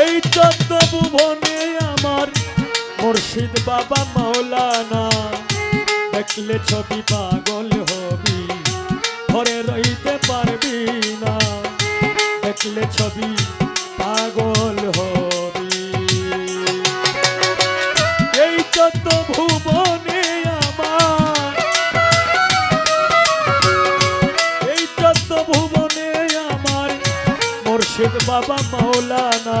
এই চোদ্দ ভুবনে আমার মুর্শিদ বাবা মাওলানা। দেখলে ছবি পাগল হবি ঘরে রইতে পারবি না। দেখলে ছবি পাগল হবি। এই চোদ্দ ভুবনে আমার, এই চোদ্দ ভুবনে আমার মুর্শিদ বাবা মাওলানা।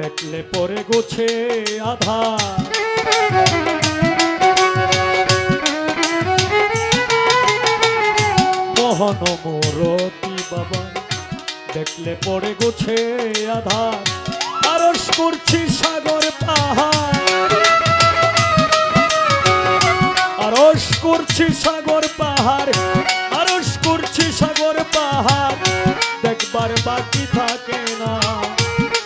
দেখলে পরে গোছে আধা মোহন মরতি বাবা, দেখলে পরে গোছে আধা আরস করছি সাগর পাহাড়। আরস করছি সাগর পাহাড় আরস করছি সাগর পাহাড়। দেখবার বাকি থাকে না।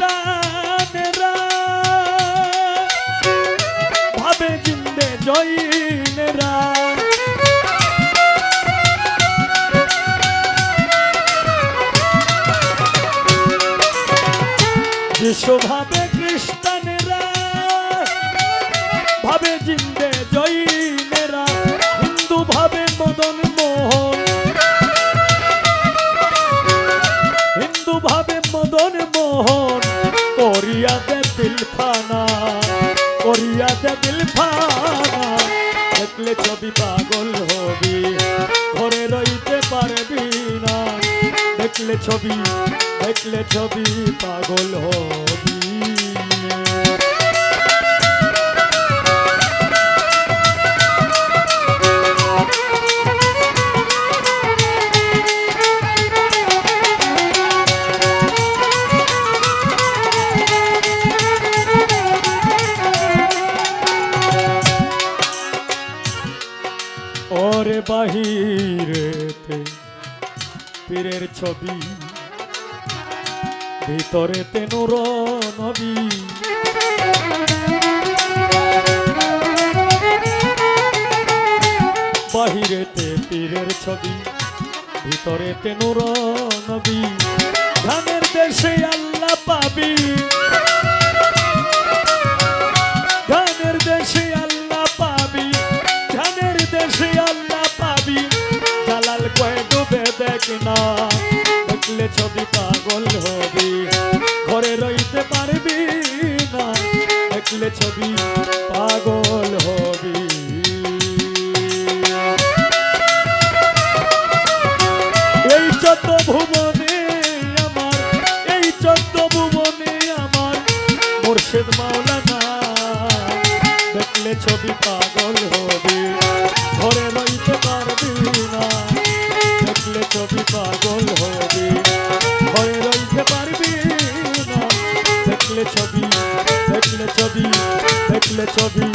রে যিশু ভাবে জিন্দে ভাবে জিন্দে জৈনেরা হিন্দু ভাবে মদন মোহন। ভাবে মদন মোহন। করিয়া দে দিলফানা করিয়া দে দিলফানা দেখলে ছবি পাগল হবি ঘরে রইতে পারবি না দেখলে ছবি দেখলে ছবি পাগল হবি ওরে বাহিরেতে পীরের ছবি। ভিতরেতে নূর নবী বাহিরেতে পীরের ছবি, ভিতরেতে নূর নবী ধানের দেশে আল্লাহ পাবি। দেখ দেখলে ছবি পাগল হবি। ঘরে রইতে পারবি না। দেখলে ছবি পাগল হবি। এই চোদ্দ ভুবনে আমার, এই চোদ্দ ভুবনে আমার মুর্শিদ মাওলানা। দেখলে ছবি পাগল দেখলে ছবি দেখলে ছবি দেখলে ছবি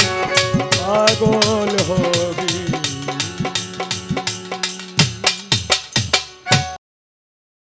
পাগল হবি।